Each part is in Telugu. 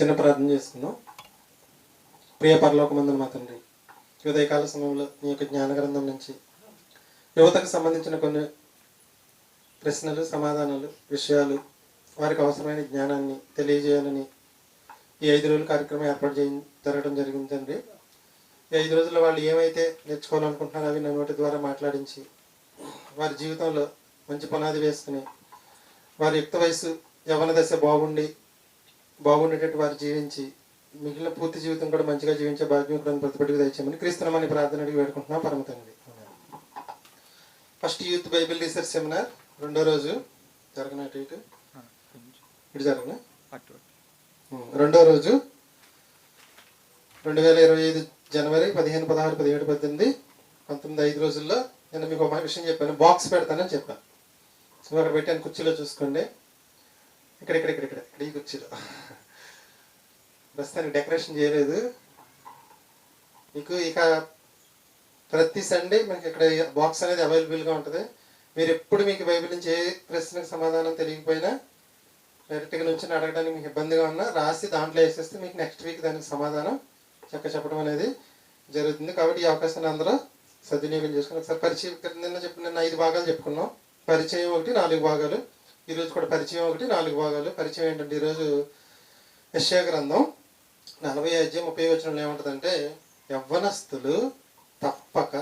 చిన్న ప్రార్థన చేసుకుందాం. ప్రియ పరలోక పరలోకమందున మా తండ్రి ఉదయకాల సమయంలో నీ యొక్క జ్ఞాన గ్రంథం నుంచి యువతకు సంబంధించిన కొన్ని ప్రశ్నలు సమాధానాలు విషయాలు వారికి అవసరమైన జ్ఞానాన్ని తెలియజేయాలని ఈ ఐదు రోజుల కార్యక్రమం ఏర్పాటు చేయ జరగడం జరిగింది ఈ ఐదు రోజుల్లో వాళ్ళు ఏమైతే నేర్చుకోవాలనుకుంటున్నారో అవి నా నోటి ద్వారా మాట్లాడించి వారి జీవితంలో మంచి పునాది వేసుకుని వారి యుక్త వయసు యవన దశ బాగుండి బాగుండేటట్టు వారు జీవించి మిగిలిన పూర్తి జీవితం కూడా మంచిగా జీవించే భాగ్యం కూడా ప్రతిపడికి దయచేయమని క్రీస్తునమని ప్రార్థన అడిగి వేడుకుంటున్నాం. పరమ తండ్రి. First youth Bible research seminar రెండో రోజు జరగన ఇటు? ఇటు జరగన? రెండో రోజు రెండు వేల ఇరవై ఐదు జనవరి పదిహేను పదహారు పదిహేడు పద్దెనిమిది పంతొమ్మిది ఐదు రోజుల్లో నేను మీకు ఒక విషయం చెప్పాను. బాక్స్ పెడతానని చెప్పాను. సో అక్కడ పెట్టాను. కుర్చీలో చూసుకోండి. ఇక్కడ ఇక్కడ ఇక్కడ ఇక్కడ. ఇక్కడ ఈ కుర్చీలో ప్రస్తుతానికి డెకరేషన్ చేయలేదు. మీకు ఇక ప్రతి సండే మనకి ఇక్కడ బాక్స్ అనేది అవైలబుల్గా ఉంటుంది. మీరు ఎప్పుడు మీకు బైబిల్ నుంచి ఏ ప్రశ్నకు సమాధానం తెలియకపోయినా డైరెక్ట్గా నుంచి అడగడానికి మీకు ఇబ్బందిగా ఉన్నా రాసి దాంట్లో వేసేస్తే మీకు నెక్స్ట్ వీక్ దానికి సమాధానం చక్క చెప్పడం అనేది జరుగుతుంది. కాబట్టి ఈ అవకాశాన్ని అందరూ సద్వినియోగం చేసుకుని ఒకసారి పరిచయం ఇక్కడ నిన్న చెప్పిన నిన్న ఐదు భాగాలు చెప్పుకున్నాం. పరిచయం ఒకటి నాలుగు భాగాలు. ఈరోజు కూడా పరిచయం ఒకటి నాలుగు భాగాలు పరిచయం ఏంటంటే ఈరోజు యశ్యా గ్రంథం నలభై అధ్యాయం ముప్పై వచనంలో ఏముంటుందంటే యవ్వనస్తులు తప్పక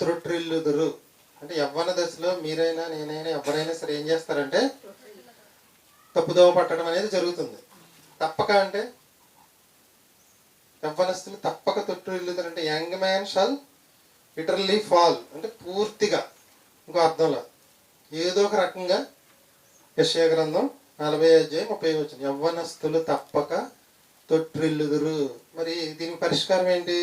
త్రుట్రిల్లుదురు. అంటే యవ్వన దశలో మీరైనా నేనైనా ఎవరైనా సరే ఏం చేస్తారంటే తప్పుదోవ పట్టడం అనేది జరుగుతుంది. తప్పక అంటే యవ్వనస్తులు తప్పక తొట్టిల్లుతారు అంటే young man shall literally fall. అంటే పూర్తిగా ఇంకో అర్థంలో ఏదో ఒక రకంగా యశయ గ్రంథం నలభై అధ్యాయం ముప్పై యవ్వనస్తులు తప్పక తొట్టిల్లుదురు. మరి దీనికి పరిష్కారం ఏంటి?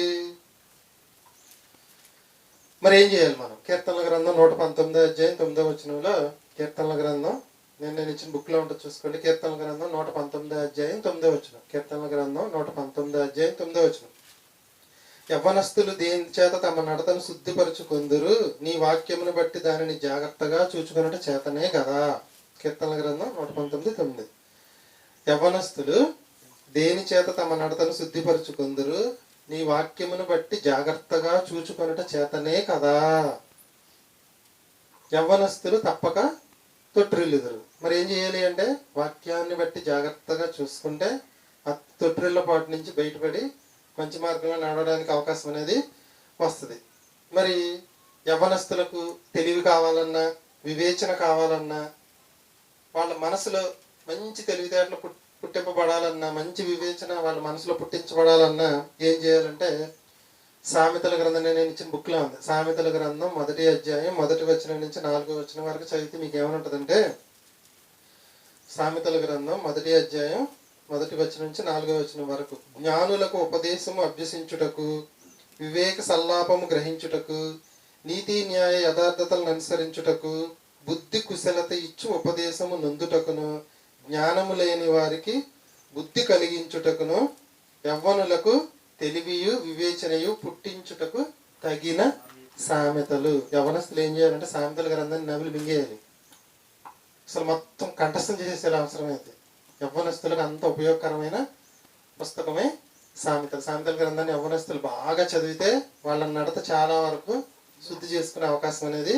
మరి ఏం చేయాలి మనం? కీర్తనల గ్రంథం నూట పంతొమ్మిదో అధ్యాయం తొమ్మిదో వచనంలో కీర్తనల గ్రంథం నేను నేను ఇచ్చిన బుక్లో ఉంటుంది చూసుకోండి. కీర్తనల గ్రంథం నూట పంతొమ్మిదో అధ్యాయం తొమ్మిదో వచ్చిన కీర్తనల గ్రంథం నూట పంతొమ్మిదో అధ్యాయం తొమ్మిదో వచ్చిన యవ్వనస్తులు దేని చేత తమ నడతను శుద్ధిపరచుకొందురు? నీ వాక్యమును బట్టి దానిని జాగ్రత్తగా చూచుకున్నట్టు చేతనే కదా. కీర్తనల గ్రంథం నూట పంతొమ్మిది తొమ్మిది. యవ్వనస్తులు దేని చేత తమ నడతను శుద్ధిపరుచుకుందరు? నీ వాక్యమును బట్టి జాగ్రత్తగా చూచుకొనుట చేతనే కదా. యవ్వనస్తులు తప్పక తొట్టిల్లుదురు మరి ఏం చేయాలి అంటే వాక్యాన్ని బట్టి జాగ్రత్తగా చూసుకుంటే ఆ తొట్టిల్ల పాటు నుంచి బయటపడి మంచి మార్గంలో నడవడానికి అవకాశం అనేది వస్తుంది. మరి యవ్వనస్తులకు తెలివి కావాలన్నా వివేచన కావాలన్నా వాళ్ళ మనసులో మంచి తెలివితేటలు పుట్టింపబడాలన్నా మంచి వివేచన వాళ్ళ మనసులో పుట్టించబడాలన్నా ఏం చేయాలంటే సామెతల గ్రంథం నేను ఇచ్చిన బుక్లో ఉంది. సామెతల గ్రంథం మొదటి అధ్యాయం మొదటి వచనం నుంచి నాలుగో వచనం వరకు చదివితే మీకు ఏమనుంటుందంటే సామెతల గ్రంథం మొదటి అధ్యాయం మొదటి వచనం నుంచి నాలుగో వచనం వరకు. జ్ఞానులకు ఉపదేశము అభ్యసించుటకు వివేక సల్లాపము గ్రహించుటకు నీతి న్యాయ యథార్థతలను అనుసరించుటకు బుద్ధి కుశలత ఇచ్చు ఉపదేశము నందుటకును జ్ఞానము లేని వారికి బుద్ధి కలిగించుటకును యవ్వనులకు తెలివియు వివేచనయు పుట్టించుటకు తగిన సామెతలు. యవనస్తులు ఏం చేయాలంటే సామెతల గ్రంథాన్ని నవిలి మింగేయాలి. అసలు మొత్తం కంఠస్థం చేసేసేలా అవసరమైతే యవ్వనస్తులకు అంత ఉపయోగకరమైన పుస్తకమే సామెతలు. సామెతల గ్రంథాన్ని యవ్వనస్తులు బాగా చదివితే వాళ్ళ నడత చాలా వరకు శుద్ధి చేసుకునే అవకాశం అనేది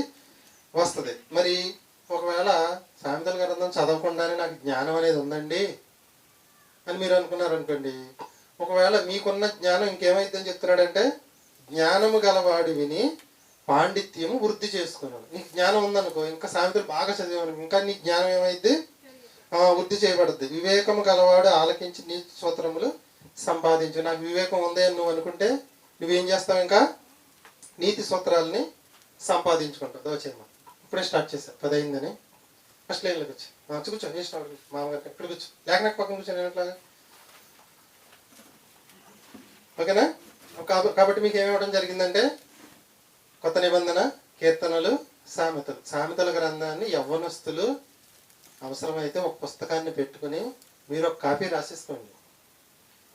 వస్తుంది. మరి ఒకవేళ సామెతల గ్రంథం చదవకుండానే నాకు జ్ఞానం అనేది ఉందండి అని మీరు అనుకున్నారు అనుకోండి ఒకవేళ మీకున్న జ్ఞానం ఇంకేమైందని చెప్తున్నాడంటే జ్ఞానము గలవాడు విని పాండిత్యము వృద్ధి చేసుకున్నాడు. నీకు జ్ఞానం ఉందనుకో ఇంకా సామెతలు బాగా చదివాను ఇంకా నీ జ్ఞానం ఏమైంది? వృద్ధి చేయబడుద్ది. వివేకము గలవాడు ఆలకించి నీ సూత్రములు సంపాదించు. నాకు వివేకం ఉంది అని నువ్వు అనుకుంటే నువ్వేం చేస్తావు ఇంకా? నీతి సూత్రాలని సంపాదించుకుంటావు. దోచేయమ్మా ఇప్పుడే స్టార్ట్ చేసాను పది అయిందని ఫస్ట్ లైన్లోకి వచ్చి. వచ్చి కూర్చో. ఏ స్టార్ట్ మామగారు ఎక్కడ కూర్చో. లేక నాకు పక్కన కూర్చో నేను ఎట్లాగా ఓకేనా కాబట్టి మీకు ఏమివ్వడం జరిగిందంటే కొత్త నిబంధన కీర్తనలు సామెతలు. సామెతల గ్రంథాన్ని యవ్వనస్తులు అవసరమైతే ఒక పుస్తకాన్ని పెట్టుకుని మీరు ఒక కాపీ రాసేసుకోండి.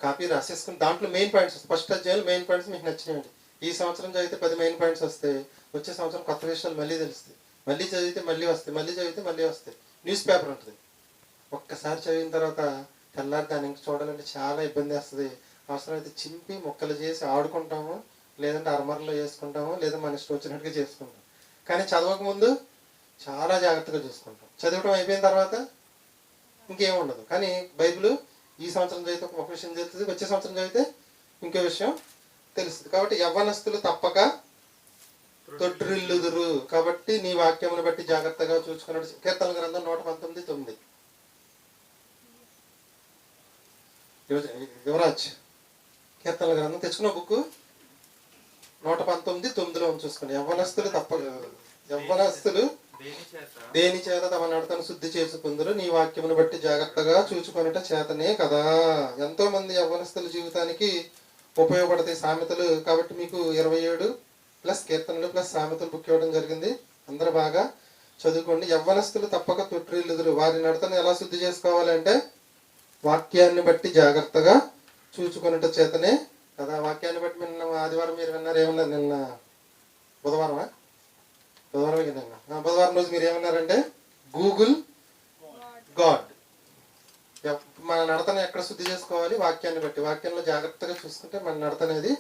కాపీ రాసేసుకుని దాంట్లో మెయిన్ పాయింట్స్ వస్తాయి. ఫస్ట్ అధ్యాయులు మెయిన్ పాయింట్స్ మీకు నచ్చినాయండి ఈ సంవత్సరం చదివితే పది మెయిన్ పాయింట్స్ వస్తాయి. వచ్చే సంవత్సరం కొత్త విషయాలు మళ్ళీ తెలుస్తాయి. మళ్ళీ చదివితే మళ్ళీ వస్తాయి మళ్ళీ చదివితే మళ్ళీ వస్తాయి. న్యూస్ పేపర్ ఉంటుంది. ఒక్కసారి చదివిన తర్వాత తెల్లారి దాన్ని ఇంక చూడాలంటే చాలా ఇబ్బంది వేస్తుంది. అవసరమైతే చింపి ముక్కలు చేసి ఆడుకుంటాము లేదంటే అరమరలో చేసుకుంటాము లేదా మన ఇష్టం వచ్చినట్టుగా చేసుకుంటాం. కానీ చదవక ముందు చాలా జాగ్రత్తగా చూసుకుంటాం. చదవటం అయిపోయిన తర్వాత ఇంకేం ఉండదు. కానీ బైబిల్ ఈ సంవత్సరం చదివితే ఒక విషయం చదువుతుంది వచ్చే సంవత్సరం చదివితే ఇంకో విషయం తెలుస్తుంది. కాబట్టి యవ్వనస్తులు తప్పక తొట్టిల్లుదురు కాబట్టి నీ వాక్యమును బట్టి జాగ్రత్తగా చూసుకున్నాడు. కీర్తన గ్రంథం నూట పంతొమ్మిది తొమ్మిది. యువరాజ్ కీర్తన గ్రంథం తెచ్చుకున్న బుక్ నూట పంతొమ్మిది తొమ్మిదిలో చూసుకుని యవ్వనస్తులు తప్ప యవ్వనస్తులు దేని చేత దేని చేత తమ నడతను శుద్ధి చేసుకుందరు? నీ వాక్యమును బట్టి జాగ్రత్తగా చూచుకొనుట చేతనే కదా. ఎంతో మంది యవ్వనస్తుల జీవితానికి ఉపయోగపడతాయి సామెతలు. కాబట్టి మీకు ఇరవై ఏడు ప్లస్ కీర్తనలు ప్లస్ సామెతలు బుక్ ఇవ్వడం జరిగింది. అందరూ బాగా చదువుకోండి. యవ్వనస్తులు తప్పక తొట్టిల్లుదురు. వారి నడతను ఎలా శుద్ధి చేసుకోవాలంటే వాక్యాన్ని బట్టి జాగ్రత్తగా చూచుకొనుట చేతనే కదా. వాక్యాన్ని బట్టి నిన్న ఆదివారం మీరు విన్నారు ఏమన్నారు? నిన్న బుధవారమా? బుధవారం నిన్న. బుధవారం రోజు మీరు ఏమన్నారంటే గూగుల్ గాడ్. ఎప్- మన నడతను ఎక్కడ శుద్ధి చేసుకోవాలి? వాక్యాన్ని బట్టి. వాక్యంలో జాగ్రత్తగా చూసుకుంటే మన నడత అనేది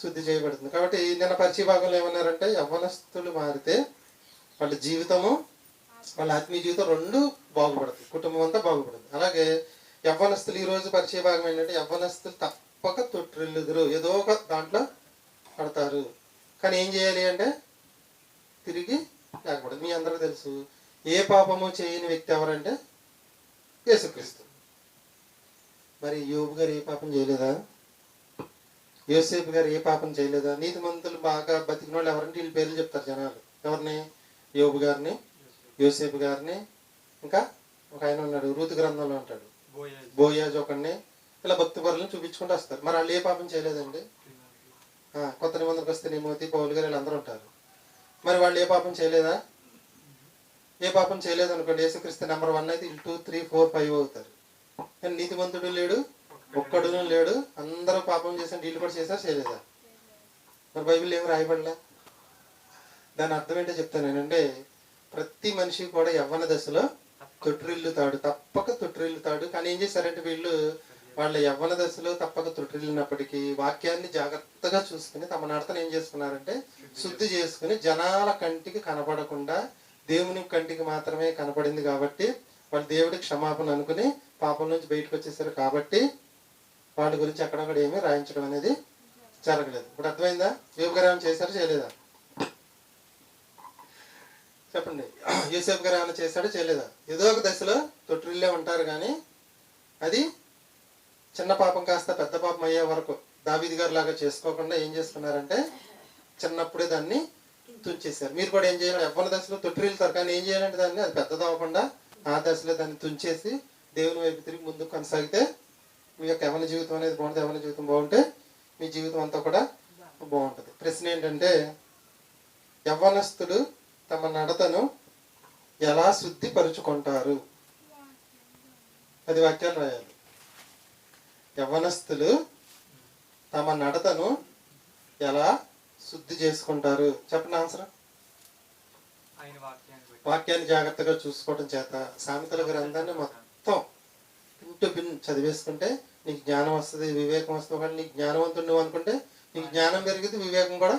శుద్ధి చేయబడుతుంది. కాబట్టి నిన్న పరిచయ భాగంలో ఏమన్నారంటే యవ్వనస్తులు మారితే వాళ్ళ జీవితము వాళ్ళ ఆత్మీయ జీవితం రెండు బాగుపడుతుంది కుటుంబం అంతా బాగుపడుతుంది. అలాగే యవ్వనస్తులు ఈ రోజు పరిచయ భాగం ఏంటంటే యవ్వనస్తులు తప్పక తొట్టిల్లుదురు. ఏదో ఒక దాంట్లో పడతారు. కానీ ఏం చేయాలి అంటే తిరిగి లేకపోతే మీ అందరూ తెలుసు ఏ పాపము చేయని వ్యక్తి ఎవరంటే యేసుక్రీస్తు. మరి యోబు గారు ఏ పాపం చేయలేదా? యోసేపు గారు ఏ పాపం చేయలేదా? నీతిమంతులు బాగా బతికిన వాళ్ళు ఎవరంటే వీళ్ళ పేర్లు చెప్తారు జనాలు. ఎవరిని? యోబు గారిని యోసేపు గారిని. ఇంకా ఒక ఆయన ఉన్నాడు రూతు గ్రంథంలో ఉంటాడు. బోయేజ్. ఒకడిని ఇలా భక్తి పరులను చూపించుకుంటూ వస్తారు. మరి వాళ్ళు ఏ పాపం చేయలేదండి? కొత్త నిబంధనకు వస్తే నిమోతి పౌలు గారు వీళ్ళందరూ ఉంటారు. మరి వాళ్ళు ఏ పాపం చేయలేదా? ఏ పాపం చేయలేదు అనుకోండి యేసుక్రీస్తు నెంబర్ వన్ అయితే టూ త్రీ ఫోర్ ఫైవ్ అవుతారు. కానీ నీతిమంతుడు లేడు ఒక్కడు లేడు అందరూ పాపం చేసిన వీళ్ళు కూడా చేశారు చేయలేదా మరి బైబిల్ ఏమి రాయబడలే? దాని అర్థం ఏంటో చెప్తాను నేనంటే ప్రతి మనిషి కూడా యవ్వన దశలో తొట్టిల్లుతాడు తప్పక తొట్టిల్లుతాడు కానీ ఏం చేశారంటే వీళ్ళు వాళ్ళ యవ్వన దశలో తప్పక తొట్టిల్లినప్పటికీ వాక్యాన్ని జాగ్రత్తగా చూసుకుని తమ నడతను ఏం చేసుకున్నారంటే శుద్ధి చేసుకుని జనాల కంటికి కనపడకుండా దేవుని కంటికి మాత్రమే కనపడింది కాబట్టి వాళ్ళు దేవుడి క్షమాపణ అనుకుని పాపం నుంచి బయటకు వచ్చేసారు కాబట్టి వాటి గురించి అక్కడక్కడ ఏమీ రాయించడం అనేది జరగలేదు. ఇప్పుడు అర్థమైందా? యోగరామం చేశారు చేయలేదా? చెప్పండి. యూసేఫ్ గారు ఏమైనా చేశాడో చేయలేదా? ఏదో ఒక దశలో తొట్టిల్లే ఉంటారు కానీ అది చిన్న పాపం కాస్త పెద్ద పాపం అయ్యే వరకు దావీది గారు లాగా చేసుకోకుండా ఏం చేసుకున్నారంటే చిన్నప్పుడే దాన్ని తుంచేశారు. మీరు కూడా ఏం చేయాలి ఎవ్వరి దశలో తొట్టిల్లుతారు కానీ ఏం చేయాలంటే దాన్ని అది పెద్దదవ్వకుండా ఆ దశలో దాన్ని తుంచేసి దేవుని వైపు తిరిగి ముందుకు కొనసాగితే మీ యొక్క యవన జీవితం అనేది బాగుంటుంది యవన జీవితం బాగుంటే మీ జీవితం అంతా కూడా బాగుంటుంది. ప్రశ్న ఏంటంటే యవ్వనస్తుడు తమ నడతను ఎలా శుద్ధిపరుచుకుంటారు? పది వాక్యాలు రాయాలి. యవ్వనస్తులు తమ నడతను ఎలా శుద్ధి చేసుకుంటారు? చెప్పండి ఆన్సర్. వాక్యాన్ని జాగ్రత్తగా చూసుకోవడం చేత సామెతల గ్రంథాన్ని మొత్తం పిన్ టు పిన్ చదివేసుకుంటే నీకు జ్ఞానం వస్తుంది వివేకం వస్తుంది. ఒకవేళ నీకు జ్ఞానవంతుడు నువ్వు అనుకుంటే నీకు జ్ఞానం పెరిగింది వివేకం కూడా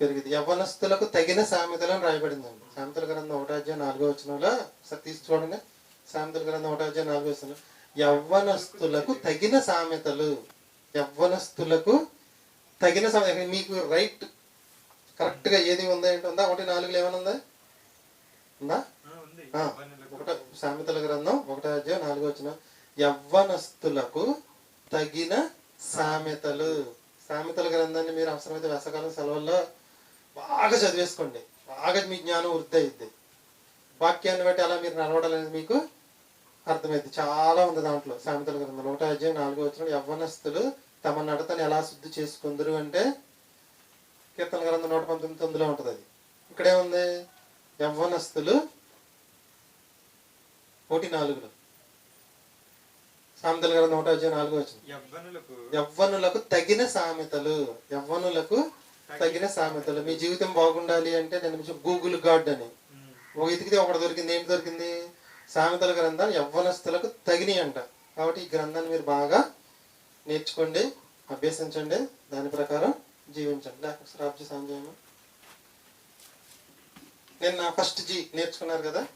పెరిగింది యవ్వనస్తులకు తగిన సామెతలను రాయబడిందండి సామెతల గ్రంథం ఒకటో అధ్యాయం నాలుగో వచనంలో ఒకసారి తీసి చూడండి. సామెతల గ్రంథం ఒకటో అధ్యాయం నాలుగో వచనం యవ్వనస్తులకు తగిన సామెతలు. యవ్వనస్తులకు తగిన సామెత మీకు రైట్ కరెక్ట్గా ఏది ఉందా ఏంటి ఉందా? ఒకటి నాలుగులో ఏమైనా ఉందా? ఉందా? ఒకటో సామెతల గ్రంథం ఒకటో అధ్యాయం నాలుగో వచ్చిన యవ్వనస్తులకు తగిన సామెతలు. సామెతల గ్రంథాన్ని మీరు అవసరమైతే వేసవకాలం సెలవుల్లో బాగా చదివేసుకోండి. బాగా మీ జ్ఞానం వృద్ధి అయింది వాక్యాన్ని బట్టి అలా మీరు నడవడాలనేది మీకు అర్థమైంది చాలా ఉంది దాంట్లో సామెతల గ్రంథంలో ఒకటో అధ్యాయం నాలుగో వచ్చిన యవ్వనస్తులు తమ నడతను ఎలా శుద్ధి చేసుకుందరు అంటే కీర్తన గ్రంథం నూట పంతొమ్మిది తొమ్మిదిలో ఉంటుంది అది. ఇక్కడేముంది? యవ్వనస్తులు ఒకటి నాలుగులో. సామెతల గ్రంథం ఒకటో అధ్యాయం నాలుగో వచ్చింది యవ్వనులకు తగిన సామెతలు. యవ్వనులకు తగిన సామెతలు. మీ జీవితం బాగుండాలి అంటే నేను గూగుల్ గాడ్ అని. ఒక ఇతికితే ఒకటి దొరికింది ఏంటి దొరికింది? సామెతల గ్రంథాలు యవ్వనస్తులకు తగినవి అంట కాబట్టి ఈ గ్రంథాన్ని మీరు బాగా నేర్చుకోండి అభ్యసించండి దాని ప్రకారం జీవించండి. ఒకసారి ఆన్ చేయమ్మా. నిన్న ఫస్ట్ జీ నేర్చుకున్నారు కదా?